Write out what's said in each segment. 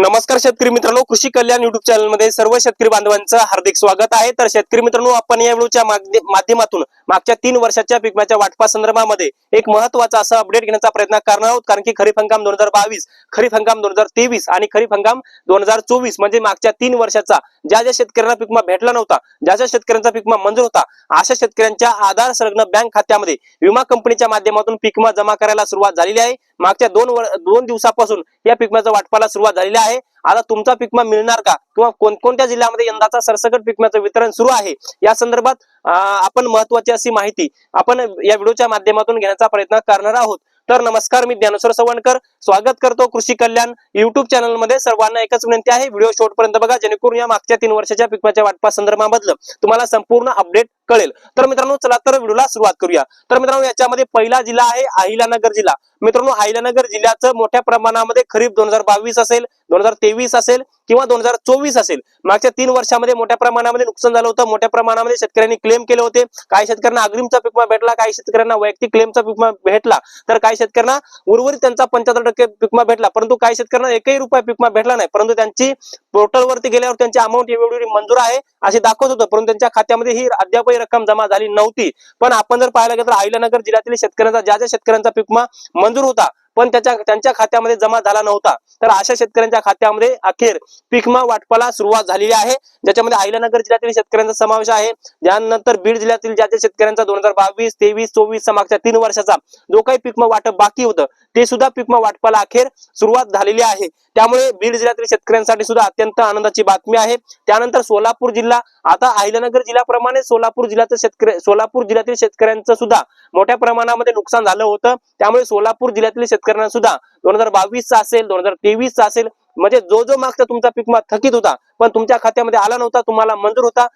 नमस्कार शेतकरी मित्रांनो कृषी कल्याण युट्यूब चॅनलमध्ये सर्व शेतकरी बांधवांचं हार्दिक स्वागत आहे. तर शेतकरी मित्रांनो आपण या व्हिडिओच्या माध्यमातून मागच्या तीन वर्षाच्या पिकमाच्या वाटपा संदर्भामध्ये एक महत्त्वाचा असा अपडेट घेण्याचा प्रयत्न करणार आहोत. कारण की खरीप हंगाम दोन हजार बावीस खरीप हंगाम दोन हजार तेवीस आणि खरीप हंगाम दोन हजार चोवीस म्हणजे मागच्या तीन वर्षाचा ज्या ज्या शेतकऱ्यांना पिकमा भेटला नव्हता ज्या ज्या शेतकऱ्यांचा पिकमा मंजूर होता अशा शेतकऱ्यांच्या आधार संलग्न बँक खात्यामध्ये विमा कंपनीच्या माध्यमातून पिकमा जमा करायला सुरुवात झालेली आहे. मागच्या दोन वर- दोन दिवसापासून या पिकम्याच्या वाटपाला सुरुवात झालेली आहे. आता तुमचा पिकमा मिळणार का? किंवा कोणकोणत्या जिल्ह्यामध्ये यंदाचा सरसकट पिकम्याचं वितरण सुरू आहे? या संदर्भात आपण महत्वाची अशी माहिती आपण या व्हिडिओच्या माध्यमातून घेण्याचा प्रयत्न करणार आहोत. तर नमस्कार मी ज्ञानेश्वर सवणकर. स्वागत करतो कृषी कल्याण युट्यूब चॅनलमध्ये सर्वांना एकच विनंती आहे व्हिडिओ शेवटपर्यंत बघा जेणेकरून या मागच्या तीन वर्षाच्या पिकमाच्या वाटपा संदर्भामधलं तुम्हाला संपूर्ण अपडेट कळेल. तर मित्रांनो चला तर व्हिडिओला सुरुवात करूया. तर मित्रांनो याच्यामध्ये पहिला जिल्हा आहे अहिलानगर जिल्हा. मित्रांनो अहिलानगर जिल्ह्याचं मोठ्या प्रमाणामध्ये खरीप दोन हजार बावीस असेल दोन हजार तेवीस असेल किंवा दोन हजार चोवीस असेल. मागच्या तीन वर्षामध्ये मोठ्या प्रमाणामध्ये नुकसान झालं होतं. मोठ्या प्रमाणामध्ये शेतकऱ्यांनी क्लेम केले होते. काही शेतकऱ्यांना अग्रिमचा पिकमा भेटला काही शेतकऱ्यांना वैयक्तिक क्लेमचा पिकमा भेटला तर काही शेतकऱ्यांना उर्वरित त्यांचा पंच्याहत्तर टक्के पिकमा भेटला. परंतु काही शेतकऱ्यांना एकही रुपये पिकमा भेटला नाही. परंतु त्यांची पोर्टलवरती गेल्यावर त्यांची अमाऊंट एवढी मंजूर आहे असे दाखवत होतं. परंतु त्यांच्या खात्यामध्ये ही अद्यापही रक्कम जमा झाली नव्हती. पण आपण जर पाहायला गेलं तर अहिल्यानगर जिल्ह्यातील शेतकऱ्यांचा ज्या ज्या शेतकऱ्यांचा पिकमा मंजूर होता पण त्याच्या त्यांच्या खात्यामध्ये जमा झाला नव्हता. तर अशा शेतकऱ्यांच्या खात्यामध्ये अखेर पिकमा वाटपाला सुरुवात झालेली आहे. ज्याच्यामध्ये अहिल्यानगर जिल्ह्यातील शेतकऱ्यांचा समावेश आहे. त्यानंतर बीड जिल्ह्यातील ज्या शेतकऱ्यांचा दोन हजार बावीस तेवीस चोवीस मागच्या तीन वर्षाचा जो काही पिकमा वाटप बाकी होतं ते सुद्धा पिकमा वाटपाला अखेर सुरुवात झालेली आहे. त्यामुळे बीड जिल्ह्यातील शेतकऱ्यांसाठी सुद्धा अत्यंत आनंदाची बातमी आहे. त्यानंतर सोलापूर जिल्हा आता अहिल्यानगर जिल्ह्याप्रमाणे सोलापूर जिल्ह्याचं शेतकरी सोलापूर जिल्ह्यातील शेतकऱ्यांचं सुद्धा मोठ्या प्रमाणामध्ये नुकसान झालं होतं. त्यामुळे सोलापूर जिल्ह्यातील शेतकऱ्यांना सुद्धा दोन हजार बावीसचा असेल दोन हजार तेवीसचा असेल म्हणजे जो जो मागचा तुमचा पिकमा थकीत होता पण तुमच्या खात्यामध्ये आला नव्हता तुम्हाला मंजूर होता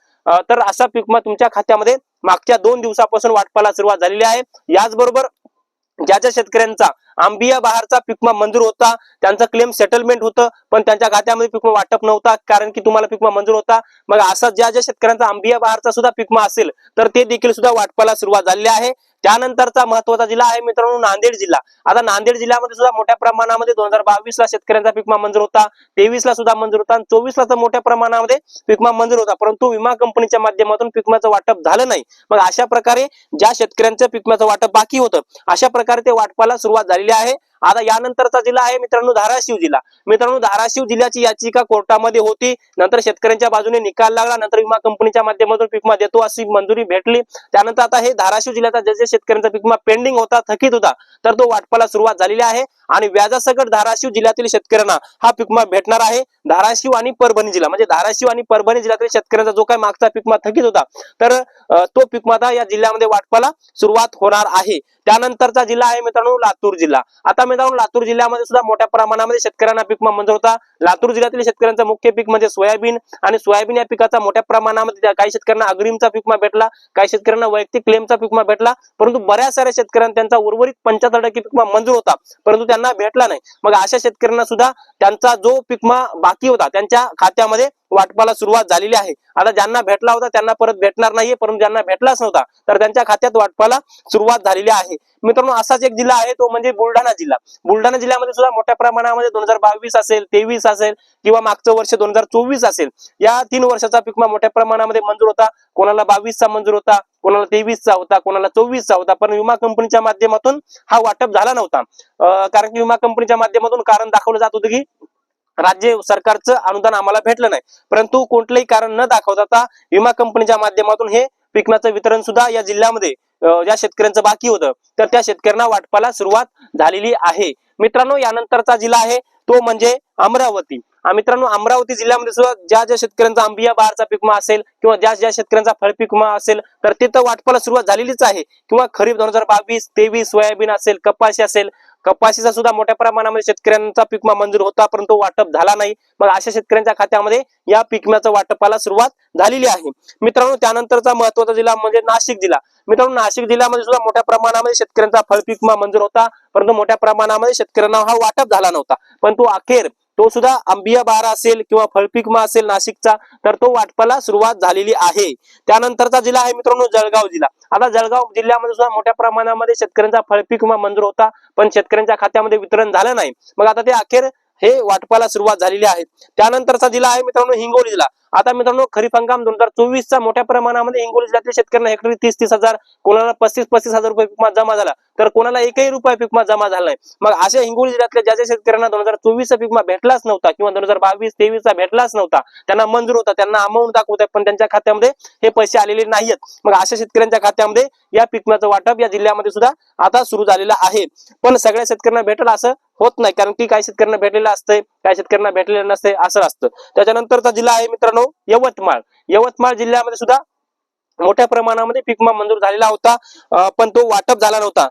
तर असा पिकमा तुमच्या खात्यामध्ये मागच्या दोन दिवसापासून वाटपाला सुरुवात झालेली आहे. याचबरोबर ज्या ज्या शेतकऱ्यांचा आंबिया बहारचा पिकमा मंजूर होता. त्यांचं क्लेम सेटलमेंट होतं पण त्यांच्या खात्यामध्ये पिकमा वाटप नव्हता कारण की तुम्हाला पिकमा मंजूर होता. मग असा ज्या ज्या शेतकऱ्यांचा आंबिया बहारचा सुद्धा पिकमा असेल तर ते देखील सुद्धा वाटपाला सुरुवात झालेली आहे. त्यानंतरचा महत्त्वाचा जिल्हा आहे मित्रांनो नांदेड जिल्हा. आता नांदेड जिल्ह्यामध्ये सुद्धा मोठ्या प्रमाणामध्ये दोन हजार बावीस ला शेतकऱ्यांचा पिकमा मंजूर होता तेवीस ला सुद्धा मंजूर होता आणि चोवीस ला तर मोठ्या प्रमाणामध्ये पिकमा मंजूर होता. परंतु विमा कंपनीच्या माध्यमातून पिकमाचं वाटप झालं नाही. मग अशा प्रकारे ज्या शेतकऱ्यांचं पिकमाचं वाटप बाकी होतं अशा प्रकारे ते वाटपाला सुरुवात झाली झालेली आहे. आता यानंतरचा जिल्हा आहे मित्रांनो धाराशिव जिल्हा. मित्रांनो धाराशिव जिल्ह्याची याचिका कोर्टामध्ये होती. नंतर शेतकऱ्यांच्या बाजूने निकाल लागला. नंतर विमा कंपनीच्या माध्यमातून पिकमा देतो अशी मंजुरी भेटली. त्यानंतर आता हे धाराशिव जिल्ह्याचा जे जे शेतकऱ्यांचा पिकमा पेंडिंग होता थकीत होता तर तो वाटपाला सुरुवात झालेली आहे. आणि व्याजासकट धाराशिव जिल्ह्यातील शेतकऱ्यांना हा पिकमा भेटणार आहे. धाराशिव आणि परभणी जिल्हा म्हणजे धाराशिव आणि परभणी जिल्ह्यातील शेतकऱ्यांचा जो काही मागचा पिकमा थकीत होता तर तो पिकमाता या जिल्ह्यामध्ये वाटपाला सुरुवात होणार आहे. त्यानंतरचा जिल्हा आहे मित्रांनो लातूर जिल्हा. आता मित्रांनो लातूर जिल्ह्यामध्ये सुद्धा मोठ्या प्रमाणामध्ये शेतकऱ्यांना पीक मंजूर म्हणजे होता. लातूर जिल्ह्यातील शेतकऱ्यांचा मुख्य पीक म्हणजे सोयाबीन आणि सोयाबीन या पिकाचा मोठ्या प्रमाणामध्ये काही शेतकऱ्यांना अग्रिमचा पिकमा भेटला काही शेतकऱ्यांना वैयक्तिक क्लेमचा पिकमा भेटला परंतु बऱ्याच साऱ्या शेतकऱ्यांना त्यांचा उर्वरित पंच्याहत्तर टक्के पिकमा मंजूर होता परंतु त्यांना भेटला नाही. मग अशा शेतकऱ्यांना सुद्धा त्यांचा जो पिकमा बाकी होता त्यांच्या खात्यामध्ये वाटपाला सुरुवात झालेली आहे. आता ज्यांना भेटला होता त्यांना परत भेटणार नाहीये. परंतु ज्यांना भेटलाच नव्हता तर त्यांच्या खात्यात वाटपाला सुरुवात झालेली आहे. मित्रांनो असाच एक जिल्हा आहे तो म्हणजे बुलढाणा जिल्हा. बुलढाणा जिल्ह्यामध्ये सुद्धा मोठ्या प्रमाणामध्ये दोन हजार बावीस असेल तेवीस असेल किंवा मागचं वर्ष दोन हजार चोवीस असेल या तीन वर्षाचा पिकमा मोठ्या प्रमाणामध्ये मंजूर होता. कोणाला बावीसचा मंजूर होता कोणाला तेवीसचा होता कोणाला चोवीसचा होता. पण विमा कंपनीच्या माध्यमातून हा वाटप झाला नव्हता. कारण की विमा कंपनीच्या माध्यमातून कारण दाखवलं जात होतं की राज्य सरकारचं अनुदान आम्हाला भेटलं नाही. परंतु कोणतंही कारण न दाखवता विमा कंपनीच्या माध्यमातून हे पिकनाचं वितरण सुद्धा या जिल्ह्यामध्ये ज्या शेतकऱ्यांचं बाकी होतं. तर त्या शेतकऱ्यांना वाटपाला सुरुवात झालेली आहे. मित्रांनो यानंतरचा जिल्हा आहे तो म्हणजे अमरावती. मित्रांनो अमरावती जिल्ह्यामध्ये सुद्धा ज्या ज्या शेतकऱ्यांचा आंबिया बहारचा पिकमा असेल किंवा ज्या ज्या शेतकऱ्यांचा फळपिकमा असेल तर तिथं वाटपाला सुरुवात झालेलीच आहे. किंवा खरीप दोन हजार बावीस तेवीस सोयाबीन असेल कपाशी असेल कपाशीचा सुद्धा मोठ्या प्रमाणामध्ये शेतकऱ्यांचा पिकमा मंजूर होता परंतु वाटप झाला नाही. मग अशा शेतकऱ्यांच्या खात्यामध्ये या पिकम्याचं वाटपाला सुरुवात झालेली आहे. मित्रांनो त्यानंतरचा महत्त्वाचा जिल्हा म्हणजे नाशिक जिल्हा. मित्रांनो नाशिक जिल्ह्यामध्ये सुद्धा मोठ्या प्रमाणामध्ये शेतकऱ्यांचा फळपिकमा मंजूर होता परंतु मोठ्या प्रमाणामध्ये शेतकऱ्यांना हा वाटप झाला नव्हता. परंतु अखेर तो सुद्धा आंबिया बारा असेल किंवा फळपिकमा असेल नाशिकचा तर तो वाटपाला सुरुवात झालेली आहे. त्यानंतरचा जिल्हा आहे मित्रांनो जळगाव जिल्हा. आता जळगाव जिल्ह्यामध्ये सुद्धा मोठ्या प्रमाणामध्ये शेतकऱ्यांचा फळपिकमा मंजूर होता पण शेतकऱ्यांच्या खात्यामध्ये वितरण झालं नाही. मग आता ते अखेर हे वाटपाला सुरुवात झालेली आहे. त्यानंतरचा जिल्हा आहे मित्रांनो हिंगोली जिल्हा. आता मित्रांनो खरीप हंगाम दोन हजार चोवीस चा मोठ्या प्रमाणामध्ये हिंगोली जिल्ह्यातील शेतकऱ्यांना हेक्टरी तीस तीस हजार कोणाला पस्तीस पस्तीस हजार रुपये पिकमा जमा झाला. तर कोणाला एकही रुपया पिकमा जमा झाला नाही. मग अशा हिंगोली जिल्ह्यातल्या ज्या ज्या शेतकऱ्यांना दोन हजार चोवीसचा पिकमा भेटलाच नव्हता किंवा दोन हजार बावीस तेवीसचा भेटलाच नव्हता त्यांना मंजूर होता त्यांना अमाऊंट दाखवत पण त्यांच्या खात्यामध्ये हे पैसे आलेले नाहीयेत. मग अशा शेतकऱ्यांच्या खात्यामध्ये या पिकम्याचं वाटप या जिल्ह्यामध्ये सुद्धा आता सुरू झालेलं आहे. पण सगळ्या शेतकऱ्यांना भेटल असं होत नाही. कारण की काही शेतकऱ्यांना भेटलेलं असतंय काही शेतकऱ्यांना भेटलेलं नसतंय असं असतं. त्याच्यानंतरचा जिल्हा आहे मित्रांनो यवतमाळ. यवतमाळ जिल्ह्यामध्ये सुद्धा मोठ्या प्रमाणामध्ये पिकमा मंजूर झालेला होता. पण तो वाटप झाला नव्हता.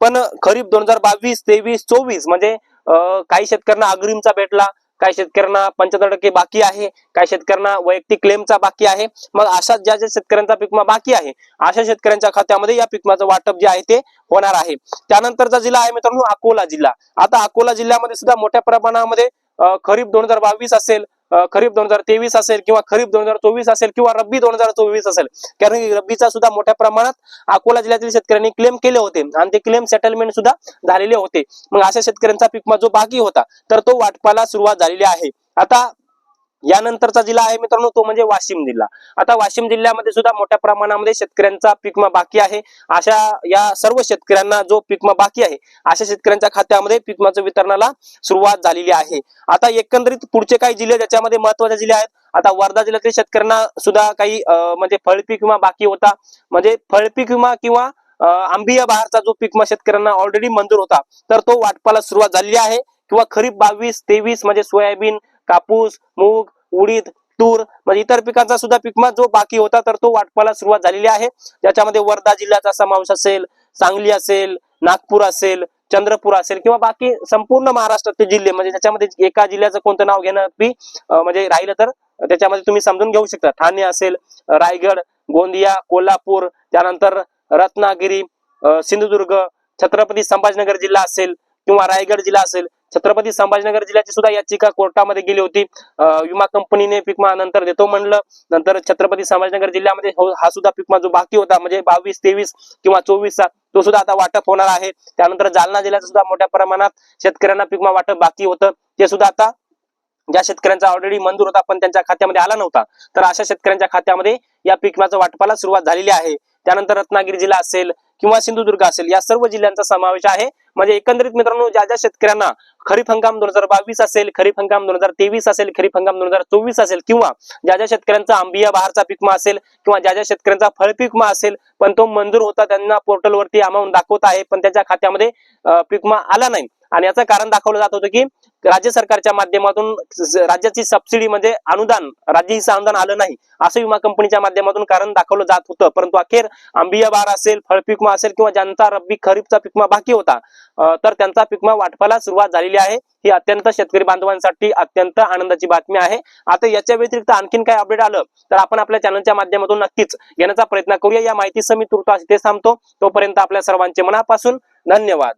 पण खरीप दोन हजार बावीस तेवीस चोवीस म्हणजे अं, काही शेतकऱ्यांना अग्रिमचा भेटला. काय शेतकऱ्यांना पंच्याहत्तर टक्के बाकी आहे काही शेतकऱ्यांना वैयक्तिक क्लेमचा बाकी आहे मग अशा ज्या ज्या शेतकऱ्यांचा पिकमा बाकी आहे अशा शेतकऱ्यांच्या खात्यामध्ये या पिकमाचं वाटप जे आहे ते होणार आहे. त्यानंतरचा जिल्हा आहे मित्रांनो अकोला जिल्हा. आता अकोला जिल्ह्यामध्ये सुद्धा मोठ्या प्रमाणामध्ये खरीप दोन हजार बावीस असेल खरीप दोन हजार तेवीस असेल किंवा खरीप दोन हजार चोवीस असेल किंवा रब्बी दोन हजार चोवीस असेल. कारण की रब्बीचा सुद्धा मोठ्या प्रमाणात अकोला जिल्ह्यातील शेतकऱ्यांनी क्लेम केले होते आणि ते क्लेम सेटलमेंट सुद्धा झालेले होते. मग अशा शेतकऱ्यांचा पिकमा जो बाकी होता तर तो वाटपाला सुरुवात झालेली आहे. आता यानंतरचा जिल्हा आहे मित्रांनो तो म्हणजे वाशिम जिल्हा. आता वाशिम जिल्ह्यामध्ये सुद्धा मोठ्या प्रमाणामध्ये शेतकऱ्यांचा पिकमा बाकी आहे. अशा या सर्व शेतकऱ्यांना जो पिकमा बाकी आहे अशा शेतकऱ्यांच्या खात्यामध्ये पिकमाचं वितरणाला सुरुवात झालेली आहे. आता एकंदरीत पुढचे काही जिल्हे ज्याच्यामध्ये महत्त्वाचे जिल्हे आहेत आता वर्धा जिल्ह्यातील शेतकऱ्यांना सुद्धा काही म्हणजे फळपीक विमा बाकी होता. म्हणजे फळपीक विमा किंवा आंबिया बहारचा जो पिकमा शेतकऱ्यांना ऑलरेडी मंजूर होता तर तो वाटपाला सुरुवात झालेली आहे. किंवा खरीप बावीस तेवीस म्हणजे सोयाबीन कापूस मूग उडीद तूर म्हणजे इतर पिकांचा सुद्धा पिकमा जो बाकी होता तर तो वाटपाला सुरुवात झालेली आहे. ज्याच्यामध्ये वर्धा जिल्ह्याचा समावेश असेल सांगली असेल नागपूर असेल चंद्रपूर असेल किंवा बाकी संपूर्ण महाराष्ट्रातले जिल्हे म्हणजे त्याच्यामध्ये एका जिल्ह्याचं कोणतं नाव घेणं बी म्हणजे राहिलं तर त्याच्यामध्ये तुम्ही समजून घेऊ शकता. ठाणे असेल रायगड गोंदिया कोल्हापूर त्यानंतर रत्नागिरी सिंधुदुर्ग छत्रपती संभाजीनगर जिल्हा असेल किंवा रायगड जिल्हा असेल छत्रपती संभाजीनगर जिल्ह्याची सुद्धा याचिका कोर्टामध्ये गेली होती. विमा कंपनीने पिकमा नंतर देतो म्हणलं. नंतर छत्रपती संभाजीनगर जिल्ह्यामध्ये हो, हा सुद्धा पिकमा जो बाकी होता म्हणजे बावीस तेवीस किंवा चोवीसचा तो सुद्धा आता वाटप होणार आहे. त्यानंतर जालना जिल्ह्याचं सुद्धा मोठ्या प्रमाणात शेतकऱ्यांना पिकमा वाटप बाकी होतं. ते सुद्धा आता ज्या शेतकऱ्यांचा ऑलरेडी मंजूर होता पण त्यांच्या खात्यामध्ये आला नव्हता. तर अशा शेतकऱ्यांच्या खात्यामध्ये या पिकमाचं वाटपाला सुरुवात झालेली आहे. त्यानंतर रत्नागिरी जिल्हा असेल किंवा सिंधुदुर्ग असेल या सर्व जिल्ह्यांचा समावेश आहे. म्हणजे एकंदरीत मित्रांनो ज्या ज्या शेतकऱ्यांना खरीप हंगाम दोन हजार बावीस असेल खरीप हंगाम दोन हजार तेवीस असेल खरीप हंगाम दोन हजार चोवीस असेल किंवा ज्या ज्या शेतकऱ्यांचा आंबिया बहारचा पिकमा असेल किंवा ज्या ज्या शेतकऱ्यांचा फळपिकमा असेल पण तो मंजूर होता त्यांना पोर्टलवरती अमाऊंट दाखवत आहे पण त्याच्या खात्यामध्ये पिकमा आला नाही. आणि याचं कारण दाखवलं जात होतं की राज्य सरकारच्या माध्यमातून राज्याची सबसिडी म्हणजे अनुदान राज्य हिस्सा अनुदान आलं नाही असं विमा कंपनीच्या माध्यमातून कारण दाखवलं जात होतं. परंतु अखेर आंबिया बार असेल फळपिकमा असेल किंवा ज्यांचा रब्बी खरीपचा पिकमा बाकी होता तर त्यांचा पिकमा वाटपाला सुरुवात झालेली आहे. ही अत्यंत शेतकरी बांधवांसाठी अत्यंत आनंदाची बातमी आहे. आता याच्या व्यतिरिक्त आणखीन काय अपडेट आलं तर आपण आपल्या चॅनलच्या माध्यमातून नक्कीच घेण्याचा प्रयत्न करूया. या माहितीसह मी तुर्तास इथे थांबतो. तोपर्यंत आपल्या सर्वांचे मनापासून धन्यवाद.